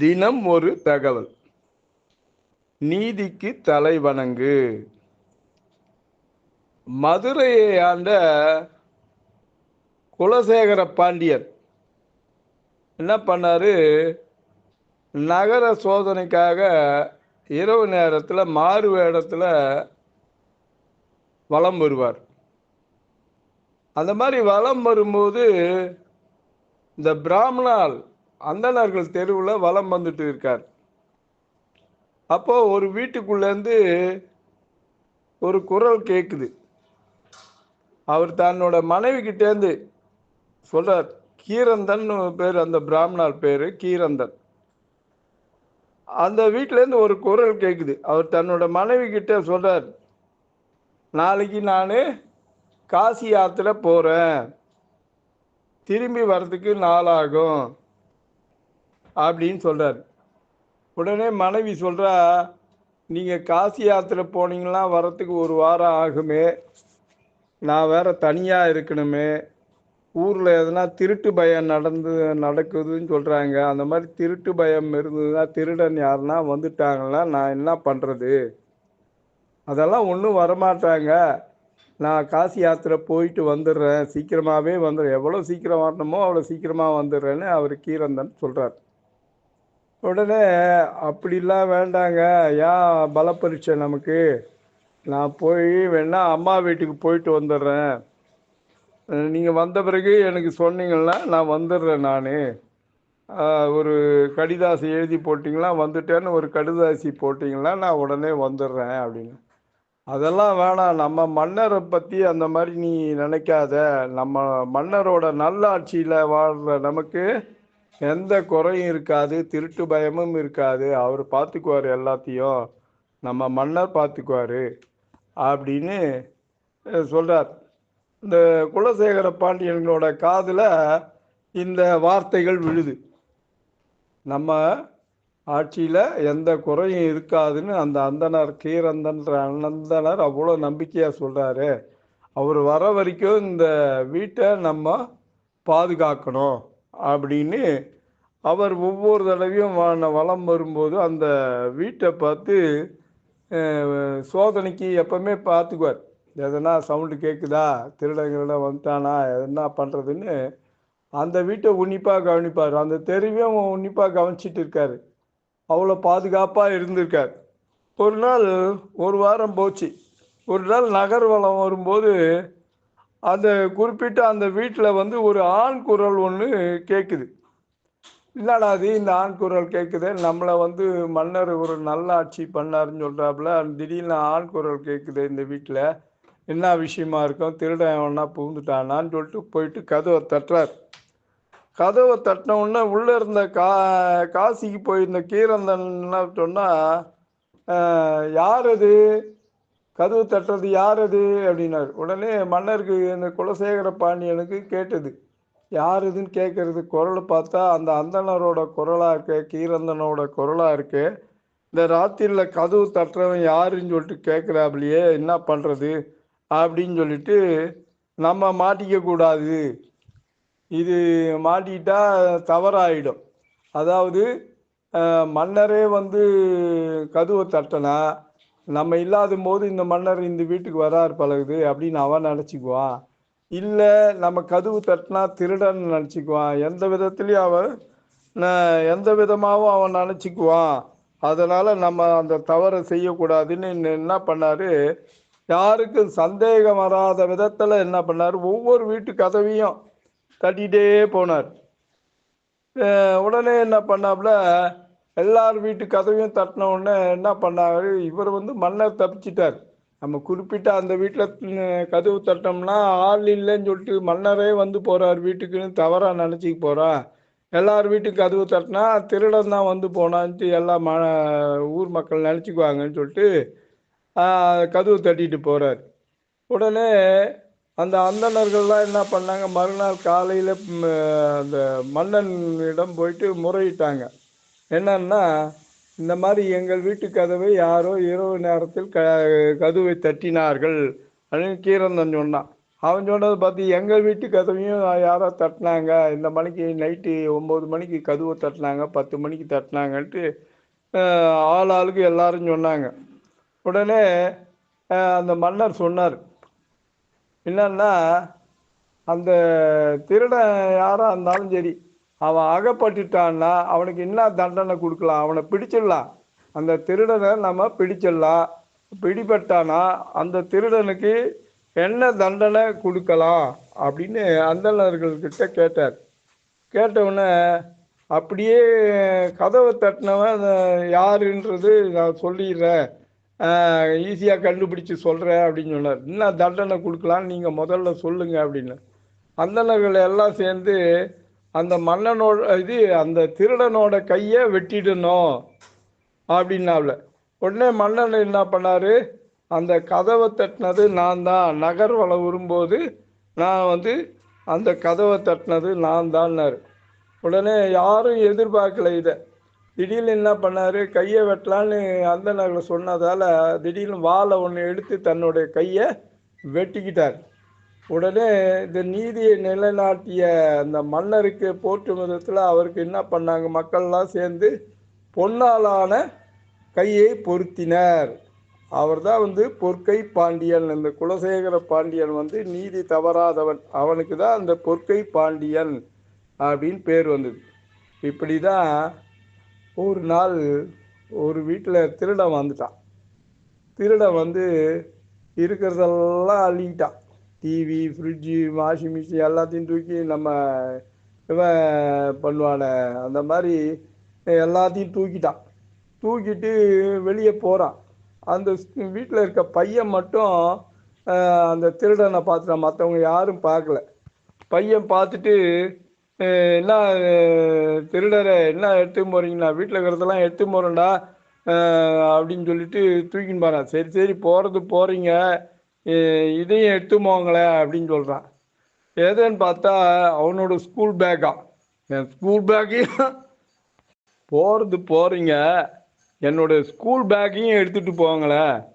தினம் ஒரு தகவல். நீதிக்கு தலை வணங்கு. மதுரையை ஆண்ட குலசேகர பாண்டியர் என்ன பண்ணாரு? நகர சோதனைக்காக இரவு நேரத்தில் மாறு வேடத்தில் வலம் வருவார். அந்த மாதிரி வலம் வரும்போது இந்த பிராமணால் அந்தணர்கள் தெருவில் வலம் வந்துட்டு இருக்கார். அப்போ ஒரு வீட்டுக்குள்ளேருந்து ஒரு குரல் கேட்குது அவர் தன்னோட மனைவி கிட்டேருந்து சொல்றார் கீரந்தன் பேர் அந்த பிராமணர் பேரு கீரந்தன். அந்த வீட்டிலேருந்து ஒரு குரல் கேட்குது அவர் தன்னோட மனைவி கிட்ட சொல்றார் நாளைக்கு நான் காசி யாத்திரை போகிறேன் திரும்பி வர்றதுக்கு நாளாகும். அப்படின்னு சொல்கிறார் உடனே மனைவி சொல்கிறா நீங்கள் காசி யாத்திரை போனீங்கன்னா வரத்துக்கு ஒரு வாரம் ஆகுமே. நான் வேற தனியாக இருக்கணுமே. ஊரில் எதனா திருட்டு பயம் நடந்து நடக்குதுன்னு சொல்கிறாங்க அந்த மாதிரி திருட்டு பயம் இருந்ததுன்னா திருடன் யாருன்னா வந்துட்டாங்கன்னா நான் என்ன பண்ணுறது அதெல்லாம் ஒன்றும் வரமாட்டாங்க. நான் காசி யாத்திரை போயிட்டு வந்துடுறேன். சீக்கிரமாகவே வந்துடுறேன். எவ்வளோ சீக்கிரம் வரணுமோ அவ்வளோ சீக்கிரமாக வந்துடுறேன்னு அவர் கீரந்தன் சொல்கிறார் உடனே அப்படிலாம் வேண்டாங்க. ஏன் பல பரீட்சை நமக்கு? நான் போய் வேணா அம்மா வீட்டுக்கு போயிட்டு வந்துடுறேன். நீங்கள் வந்த பிறகு எனக்கு சொன்னீங்கன்னா நான் வந்துடுறேன் நான். ஒரு கடிதாசி எழுதி போட்டிங்களா? வந்துட்டேன்னு ஒரு கடிதாசி போட்டிங்களா? நான் உடனே வந்துடுறேன் அப்படின்னு. அதெல்லாம் வேணாம். நம்ம மன்னரை பற்றி அந்த மாதிரி நீ நினைக்காத. நம்ம மன்னரோட நல்லாட்சியில் வாழ்கிற நமக்கு எந்த குறையும் இருக்காது திருட்டு பயமும் இருக்காது. அவர் பார்த்துக்குவார் எல்லாத்தையும். நம்ம மன்னர் பார்த்துக்குவார் அப்படின்னு சொல்கிறார் இந்த குலசேகர பாண்டியன்களோட காதில் இந்த வார்த்தைகள் விழுது. நம்ம ஆட்சியில் எந்த குறையும் இருக்காதுன்னு அந்த அந்தனர் கீரந்தன்ற அந்தனர் அவ்வளோ நம்பிக்கையாக சொல்கிறாரு அவர் வர வரைக்கும் இந்த வீட்டை நம்ம பாதுகாக்கணும். அப்படின்னு அவர் ஒவ்வொரு தடவையும் வளம் வரும்போது அந்த வீட்டை பார்த்து சோதனைக்கு எப்பவுமே பார்த்துக்குவார். எதனா சவுண்டு கேட்குதா திருடங்கள வந்துட்டானா? என்ன பண்ணுறதுன்னு அந்த வீட்டை உன்னிப்பாக கவனிப்பார். அந்த தெருவையும் உன்னிப்பாக கவனிச்சிட்டு இருக்காரு. அவ்வளோ பாதுகாப்பாக இருந்திருக்கார். ஒரு நாள் ஒரு வாரம் போச்சு. ஒரு நாள் நகர்வலம் வரும்போது அந்த குறிப்பிட்ட அந்த வீட்டில் வந்து ஒரு ஆண் குரல் ஒன்று கேட்குது என்னடா அது இந்த ஆண் குரல் கேட்குது நம்மளை வந்து மன்னர் ஒரு நல்ல ஆட்சி பண்ணாருன்னு சொல்கிறாப்புல திடீர்னு ஆண் குரல் கேட்குது இந்த வீட்டில் என்ன விஷயமா இருக்கும்? திருடன் ஒன்றா புகுந்துட்டானான்னு சொல்லிட்டு போயிட்டு கதவை தட்டுறார். கதவை தட்டின உடனே உள்ளே இருந்த கா காசிக்கு போயிருந்த கீரந்தன் என்ன சொன்னால் யார் அது? கதவு தட்டுறது யார் அது அப்படின்னாரு. உடனே மன்னருக்கு இந்த குலசேகர பாண்டியனுக்கு கேட்டது. யார் இதுன்னு கேட்கறது? குரலை பார்த்தா அந்த அந்தனரோட குரலாக இருக்கு கீரந்தனோட குரலாக இருக்கு. இந்த ராத்திரியில் கதவு தட்டுறவன் யாருன்னு சொல்லிட்டு கேட்குறாப்லையே என்ன பண்ணுறது அப்படின்னு சொல்லிட்டு நம்ம மாட்டிக்க கூடாது. இது மாட்டிக்கிட்டா தவறாயிடும். அதாவது மன்னரே வந்து கதவை தட்டினா நம்ம இல்லாத போது இந்த மன்னர் இந்த வீட்டுக்கு வரார் பழகுது அப்படின்னு அவன் நினச்சிக்குவான். இல்லை நம்ம கதவு தட்டினா திருடன் நினச்சிக்குவான். எந்த விதத்துலேயும் அவன் எந்த விதமாகவும் அவன் நினச்சிக்குவான். அதனால் நம்ம அந்த தவறை செய்யக்கூடாதுன்னு என்ன- பண்ணார்? யாருக்கும் சந்தேகம் வராத விதத்தில் என்ன பண்ணார்? ஒவ்வொரு வீட்டு கதவையும் தட்டிகிட்டே போனார். உடனே என்ன பண்ணாப்புல எல்லார் வீட்டு கதவையும் தட்டின உடனே என்ன பண்ணார்? இவர் வந்து மன்னர் தப்பிச்சிட்டார். நம்ம குறிப்பிட்ட அந்த வீட்டில் கதவு தட்டோம்னா ஆள் இல்லைன்னு சொல்லிட்டு மன்னரே வந்து போகிறார் வீட்டுக்குன்னு தவறாக நினச்சிக்க போகிறான் எல்லார் வீட்டுக்கு கதவு தட்டினா திருடன் தான் வந்து போனான்ட்டு எல்லா ம ஊர் மக்கள் நினச்சிக்குவாங்கன்னு சொல்லிட்டு கதவு தட்டிட்டு போகிறார் உடனே அந்த அந்தணர்கள்லாம் என்ன பண்ணாங்க? மறுநாள் காலையில் அந்த மன்னனிடம் போயிட்டு முறையிட்டாங்க. என்னன்னா இந்த மாதிரி எங்கள் வீட்டு கதவை யாரோ இரவு நேரத்தில் க கதவை தட்டினார்கள் அப்படின்னு கீரந்தன் சொன்னான். அவன் சொன்னது பார்த்து எங்கள் வீட்டு கதவையும் யாரோ தட்டினாங்க. இந்த மணிக்கு நைட்டு ஒம்பது மணிக்கு கதவை தட்டினாங்க பத்து மணிக்கு தட்டினாங்கன்ட்டு ஆள் ஆளுக்கு எல்லாரும் சொன்னாங்க. உடனே அந்த மன்னர் சொன்னார். என்னன்னா அந்த திருடன் யாராக இருந்தாலும் சரி அவன் அகப்பட்டுட்டான்னா அவனுக்கு என்ன தண்டனை கொடுக்கலாம்? அவனை பிடிச்சிடலாம். அந்த திருடனை நம்ம பிடிச்சிடலாம். பிடிபட்டானா அந்த திருடனுக்கு என்ன தண்டனை கொடுக்கலாம்? அப்படின்னு அந்தனர்கள்கிட்ட கேட்டார். கேட்டவுடனே அப்படியே கதவை தட்டினவன் யாருன்றது நான் சொல்லிடுறேன். ஈஸியாக கண்டுபிடிச்சி சொல்கிறேன் அப்படின்னு சொன்னார். என்ன தண்டனை கொடுக்கலான்னு நீங்கள் முதல்ல சொல்லுங்கள் அப்படின்னு. அந்தணர்கள் எல்லாம் சேர்ந்து அந்த மன்னனோட இது அந்த திருடனோட கையை வெட்டிடணும் அப்படின்னாவில் உடனே மன்னன் என்ன பண்ணார்? அந்த கதவை தட்டினது நான் தான். நகர்வலம் வரும்போது நான் வந்து அந்த கதவை தட்டினது நான் தான்னாரு. உடனே யாரும் எதிர்பார்க்கல இதை. திடீர்னு என்ன பண்ணார்? கையை வெட்டலான்னு அந்த நகரில் சொன்னதால் திடீர்னு வாழை ஒன்று எடுத்து தன்னுடைய கையை வெட்டிக்கிட்டார். உடனே இந்த நீதியை நிலைநாட்டிய அந்த மன்னருக்கு போற்றும் விதத்தில் அவருக்கு என்ன பண்ணாங்க? மக்கள்லாம் சேர்ந்து பொன்னாலான கையை பொருத்தினர். அவர் தான் வந்து பொற்கை பாண்டியன். இந்த குலசேகர பாண்டியன் வந்து நீதி தவறாதவன். அவனுக்கு தான் அந்த பொற்கை பாண்டியன் அப்படின்னு பேர் வந்தது. இப்படி தான் ஒரு நாள் ஒரு வீட்டில் திருடன் வந்துட்டான். திருடன் வந்து இருக்கிறதெல்லாம் அள்ளிக்கிட்டான். டிவி ஃப்ரிட்ஜு வாஷிங் மிஷின் எல்லாத்தையும் தூக்கி நம்ம இவன் பண்ணுவான. அந்த மாதிரி எல்லாத்தையும் தூக்கிட்டான். தூக்கிட்டு வெளியே போகிறான் அந்த வீட்டில் இருக்க பையன் மட்டும் அந்த திருடனை பார்த்துட்டான். மற்றவங்க யாரும் பார்க்கல. பையன் பார்த்துட்டு என்ன திருடரை என்ன எடுத்து போகிறீங்களா வீட்டில் இருக்கிறதெல்லாம் எடுத்து போகிறேன்டா அப்படின்னு சொல்லிட்டு தூக்கின்னு போகிறான் சரி சரி போகிறது போகிறீங்க இதையும் எடுத்து போங்களேன் அப்படின்னு சொல்கிறான் ஏதேன்னு பார்த்தா அவனோட ஸ்கூல் பேக்கா என் ஸ்கூல் பேக்கையும் போகிறது போகிறீங்க என்னோட ஸ்கூல் பேக்கையும் எடுத்துகிட்டு போங்களேன்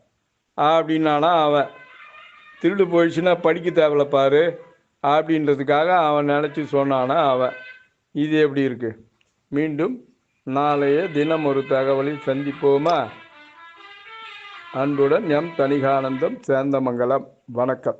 அப்படின்னானா அவன். திருடு போயிடுச்சுன்னா படிக்க தேவையில்ல பாரு அப்படின்றதுக்காக அவன் நினச்சி சொன்னானா அவன். இது எப்படி இருக்குது மீண்டும் நாளைய தினம் ஒரு தகவலில் சந்திப்போமா? அன்புடன் எம் தனிகானந்தம் சேந்தமங்கலம். வணக்கம்.